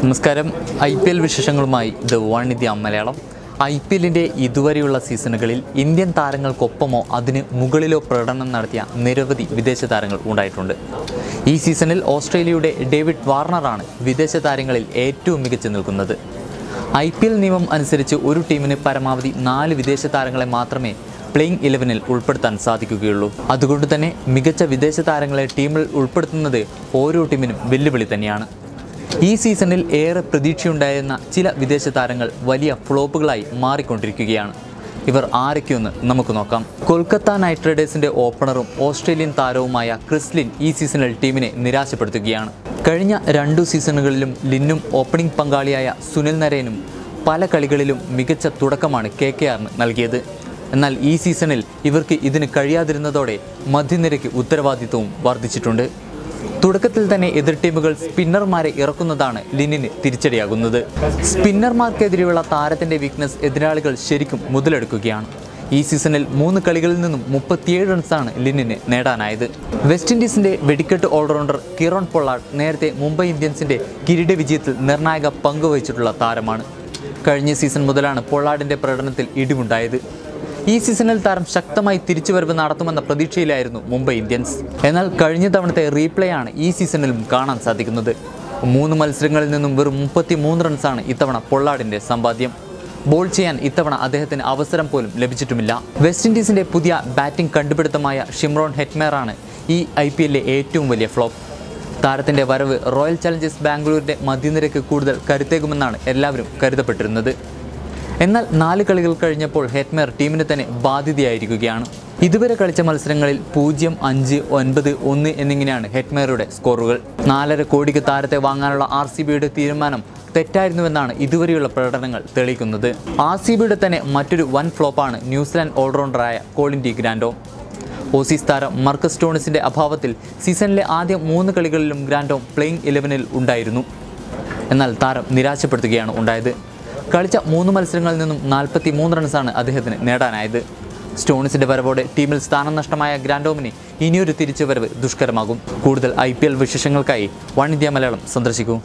നമസ്കാരം. I P L വിശേഷങ്ങളുമായി the one India Malayalam. I P എല്ലിന്റെ ഇതുവരെയുള്ള സീസണുകളിൽ ഇന്ത്യൻ താരങ്ങൾക്കൊപ്പമോ അതിന് മുകളിലോ പ്രകടനം നടത്തിയ നിരവധി വിദേശ താരങ്ങൾ ഉണ്ടായിട്ടുണ്ട്. ഈ സീസണിൽ ഓസ്ട്രേലിയയുടെ ഡേവിഡ് വാർണറാണ് വിദേശ താരങ്ങളിൽ ഏറ്റവും മികച്ചു നിൽക്കുന്നത്. ഐ പി എൽ നിയമം അനുസരിച്ച് ഒരു ടീമിന് പരമാവധി നാല് വിദേശ താരങ്ങളെ മാത്രമേ പ്ലേയിങ് ഇലവനിൽ ഉൾപ്പെടുത്താൻ സാധിക്കുകയുള്ളൂ. അതുകൊണ്ട് തന്നെ മികച്ച വിദേശ താരങ്ങളെ ടീമിൽ ഉൾപ്പെടുത്തുന്നത് ഓരോ ടീമിനും വെല്ലുവിളി തന്നെയാണ്. ഈ സീസണിൽ ഏറെ പ്രതീക്ഷയുണ്ടായിരുന്ന ചില വിദേശ താരങ്ങൾ വലിയ ഫ്ലോപ്പുകളായി മാറിക്കൊണ്ടിരിക്കുകയാണ്. ഇവർ ആരൊക്കെയൊന്ന് നമുക്ക് നോക്കാം. കൊൽക്കത്ത നൈറ്റ് റൈഡേഴ്സിന്റെ ഓപ്പണറും ഓസ്ട്രേലിയൻ താരവുമായ ക്രിസ്ലിൻ ഈ സീസണിൽ ടീമിനെ നിരാശപ്പെടുത്തുകയാണ്. കഴിഞ്ഞ രണ്ടു സീസണുകളിലും ലിന്നും ഓപ്പണിംഗ് പങ്കാളിയായ സുനിൽ നരേനും പല കളികളിലും മികച്ച തുടക്കമാണ് കെ കെ ആറിന് നൽകിയത്. എന്നാൽ ഈ സീസണിൽ ഇവർക്ക് ഇതിന് കഴിയാതിരുന്നതോടെ മധ്യനിരയ്ക്ക് ഉത്തരവാദിത്വവും വർദ്ധിച്ചിട്ടുണ്ട്. തുടക്കത്തിൽ തന്നെ എതിർ ടീമുകൾ സ്പിന്നർമാരെ ഇറക്കുന്നതാണ് ലിനിന് തിരിച്ചടിയാകുന്നത്. സ്പിന്നർമാർക്കെതിരെയുള്ള താരത്തിന്റെ വീക്ക്നസ് എതിരാളികൾ ശരിക്കും മുതലെടുക്കുകയാണ്. ഈ സീസണിൽ മൂന്ന് കളികളിൽ നിന്നും മുപ്പത്തിയേഴ് റൺസാണ് ലിന്നിന് നേടാനായത്. വെസ്റ്റ് ഇൻഡീസിന്റെ വെടിക്കെട്ട് ഓൾറൗണ്ടർ കിറോൺ പൊള്ളാഡ് നേരത്തെ മുംബൈ ഇന്ത്യൻസിന്റെ കിരീട വിജയത്തിൽ നിർണായക പങ്കുവഹിച്ചിട്ടുള്ള താരമാണ്. കഴിഞ്ഞ സീസൺ മുതലാണ് പൊള്ളാഡിന്റെ പ്രകടനത്തിൽ ഇടിവുണ്ടായത്. ഈ സീസണിൽ താരം ശക്തമായി തിരിച്ചുവരവ് നടത്തുമെന്ന പ്രതീക്ഷയിലായിരുന്നു മുംബൈ ഇന്ത്യൻസ്. എന്നാൽ കഴിഞ്ഞ തവണത്തെ റീപ്ലേ ആണ് ഈ സീസണിലും കാണാൻ സാധിക്കുന്നത്. മൂന്ന് മത്സരങ്ങളിൽ നിന്നും വെറും മുപ്പത്തി മൂന്ന് റൺസാണ് ഇത്തവണ പൊള്ളാടിന്റെ സമ്പാദ്യം. ബോൾ ചെയ്യാൻ ഇത്തവണ അദ്ദേഹത്തിന് അവസരം പോലും ലഭിച്ചിട്ടുമില്ല. വെസ്റ്റ് ഇൻഡീസിന്റെ പുതിയ ബാറ്റിംഗ് കണ്ടുപിടുത്തമായ ഷിംറോൺ ഹെറ്റ്മേർ ആണ് ഈ ഐ പി എല്ലിലെ ഏറ്റവും വലിയ ഫ്ലോപ്പ്. താരത്തിന്റെ വരവ് റോയൽ ചലഞ്ചേഴ്സ് ബാംഗ്ലൂരിന്റെ മധ്യനിരക്ക് കൂടുതൽ കരുത്തേകുമെന്നാണ് എല്ലാവരും കരുതപ്പെട്ടിരുന്നത്. എന്നാൽ നാല് കളികൾ കഴിഞ്ഞപ്പോൾ ഹെറ്റ്മേർ ടീമിന് തന്നെ ബാധ്യതയായിരിക്കുകയാണ്. ഇതുവരെ കളിച്ച മത്സരങ്ങളിൽ പൂജ്യം അഞ്ച് ഒൻപത് ഒന്ന് എന്നിങ്ങനെയാണ് ഹെറ്റ്മേറുടെ സ്കോറുകൾ. നാലര കോടിക്ക് താരത്തെ വാങ്ങാനുള്ള ആർ സി ബിയുടെ തീരുമാനം തെറ്റായിരുന്നുവെന്നാണ് ഇതുവരെയുള്ള പ്രകടനങ്ങൾ തെളിയിക്കുന്നത്. ആർ സി ബിയുടെ തന്നെ മറ്റൊരു വൻ ഫ്ലോപ്പാണ് ന്യൂസിലാൻഡ് ഓൾറൗണ്ടറായ കോളിൻ ഡി ഗ്രാൻഡോ. ഓസീസ് താരം മർക്കസ് ടോണിസിന്റെ അഭാവത്തിൽ സീസണിലെ ആദ്യ മൂന്ന് കളികളിലും ഗ്രാൻഡോ പ്ലേയിങ് ഇലവനിൽ ഉണ്ടായിരുന്നു. എന്നാൽ താരം നിരാശപ്പെടുത്തുകയാണ് ഉണ്ടായത്. കളിച്ച മൂന്ന് മത്സരങ്ങളിൽ നിന്നും നാൽപ്പത്തി മൂന്ന് റൺസാണ് അദ്ദേഹത്തിന് നേടാനായത്. സ്റ്റോൺസിന്റെ വരവോടെ ടീമിൽ സ്ഥാനം നഷ്ടമായ ഗ്രാൻഡോമിന് ഇനിയൊരു തിരിച്ചുവരവ് ദുഷ്കരമാകും. കൂടുതൽ ഐ വിശേഷങ്ങൾക്കായി വൺ ഇന്ത്യ മലയാളം സന്ദർശിക്കൂ.